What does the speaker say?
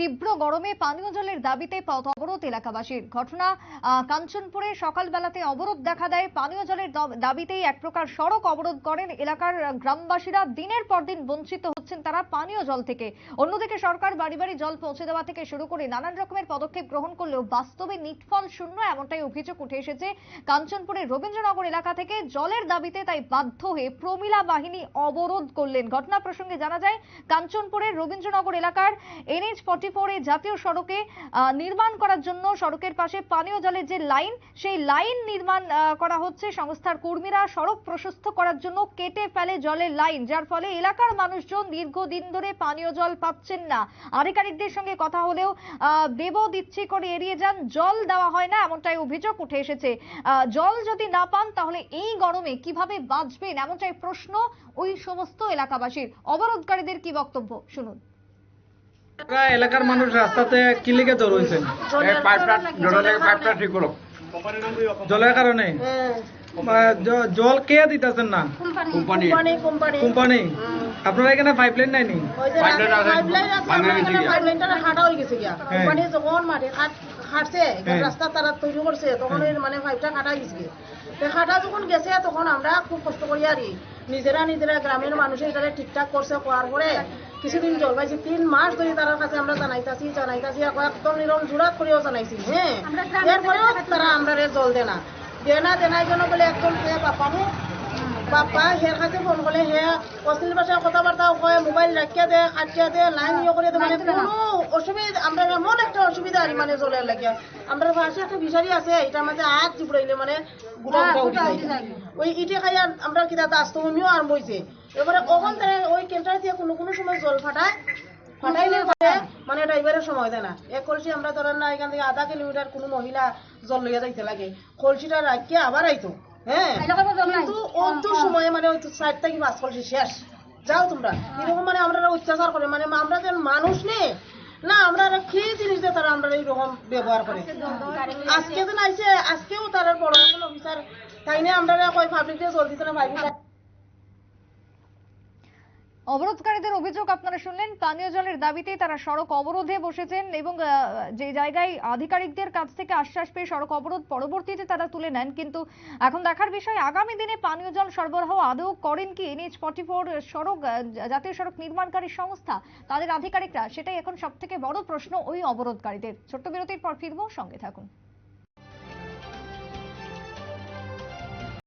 তীব্র গরমে পানীয় জলের দাবিতে পথ অবরোধ এলাকাবাসীর। ঘটনা কাঞ্চনপুরে সকালবেলাতে অবরোধ দেখা দেয়। পানীয় জলের দাবিতেই এক প্রকার সড়ক অবরোধ করেন এলাকার গ্রামবাসীরা। দিনের পর দিন বঞ্চিত হচ্ছেন তারা পানীয় জল থেকে। অন্যদিকে সরকার বাড়ি বাড়ি জল পৌঁছে দেওয়া থেকে শুরু করে নানান রকমের পদক্ষেপ গ্রহণ করলেও বাস্তবে নিটফল শূন্য এমনটাই অভিযোগ উঠে এসেছে কাঞ্চনপুরের রবীন্দ্রনগর এলাকা থেকে। জলের দাবিতে তাই বাধ্য হয়ে প্রমিলা বাহিনী অবরোধ করলেন। ঘটনা প্রসঙ্গে জানা যায়, কাঞ্চনপুরের রবীন্দ্রনগর এলাকার এনএইচ ফর্টি ফোরে জাতীয় সড়কে নির্মাণ করার জন্য সড়কের পাশে পানীয় জলের যে লাইন, সেই লাইন নির্মাণ করা হচ্ছে। সংস্থার কর্মীরা সড়ক প্রশস্ত করার জন্য কেটে ফেলে জলের লাইন, যার ফলে এলাকার মানুষজন দীর্ঘদিন ধরে পানীয় জল পাচ্ছেন না। আধিকারিকদের সঙ্গে কথা হলেও দেব দিচ্ছি করে এড়িয়ে যান, জল দেওয়া হয় না, এমনটাই অভিযোগ উঠে এসেছে। জল যদি না পান, তাহলে এই গরমে কীভাবে বাঁচবেন, এমনটাই প্রশ্ন ওই সমস্ত এলাকাবাসীর। অবরোধকারীদের কি বক্তব্য? শুনুন। এলাকার মানুষ রাস্তাতে কিলিকে দৌড় হয়েছেন পাইপটা জলের ঠিক করো জলের কারণে? জল কে দিতেছেন না? কোম্পানি। কোম্পানি। Company company. আপনারা এখানে পাইপলাইন হাঁটা হয়ে গেছে গিয়া। হ্যাঁ। কোম্পানি যখন মাটি হাঁটছে হ্যাঁ। রাস্তা তারা তৈরি করছে তখন মানে পাইপটা কাটা গেছে যখন গেছে তখন আমরা খুব কষ্ট করি আর নিজেরা নিজেরা গ্রামের মানুষের ঠিকঠাক করছে করার পরে কিছুদিন জল পাইছি তিন মাস ধরে তার কাছে আমরা জানাইতাছি জানাইতাছি আর একদম নিরম জোরাত করেও জানাইছি হ্যাঁ এরপরেও তারা আমরা জল দেয় না দেয় না দেনাই জন্য বলে একদম সে বাপামু বাপ্পা হের কাছে ফোন করলে হে অশ্লীল ভাষায় কথাবার্তা কয় মোবাইল রাখিয়া দে কাটিয়া দে লাইন ইয়ে করে দে মানে কোনো অসুবিধা আমরা এমন একটা অসুবিধা আর মানে জলের লাগিয়া। আমরা পাশে একটা ফিশারি আছে এটার মাঝে আগ চিপড়াইলে মানে গোটা গোটা উঠে যায়। ওই ইটে খাইয়া আমরা আরম্ভ হয়েছে এবারে ওখান থেকে ওই কেন্টার দিয়ে কোনো কোনো সময় জল ফাটায় ফাটাইলে পরে মানে ড্রাইভারের সময় দেয় না? এক কলসি আমরা ধরেন না এখান থেকে আধা কিলোমিটার কোনো মহিলা জল লইয়া যাইতে লাগে। কলসিটা রাখিয়া আবার আইতো হ্যাঁ? কিন্তু অত সময়ে মানে ওই সাইড থেকে পাঁচ কলসি শেষ। যাও তোমরা। এরকম মানে আমরা অত্যাচার করে মানে আমরা যে মানুষ নেই না আমরা কি জিনিস দিয়ে তারা আমরা এইরকম ব্যবহার করে। আজকে যে আইছে আজকেও তারা বড় অফিসার অবরোধকারীদের অভিযোগ আপনারা শুনলেন, পানীয় জলের দাবিতে তারা সড়ক অবরোধে বসেছেন এবং যে জায়গায় আধিকারিকদের কাছ থেকে আশ্বাস পেয়ে সড়ক অবরোধ পরবর্তীতে তারা তুলে নেন। কিন্তু এখন দেখার বিষয়, আগামী দিনে পানীয় জল সরবরাহ আদৌ করেন কি এনএইচ ফর্টি ফোর সড়ক জাতীয় সড়ক নির্মাণকারী সংস্থা? তাদের আধিকারিকরা, সেটাই এখন সব থেকে বড় প্রশ্ন ওই অবরোধকারীদের। ছোট্ট বিরতির পর ফিরবো, সঙ্গে থাকুন।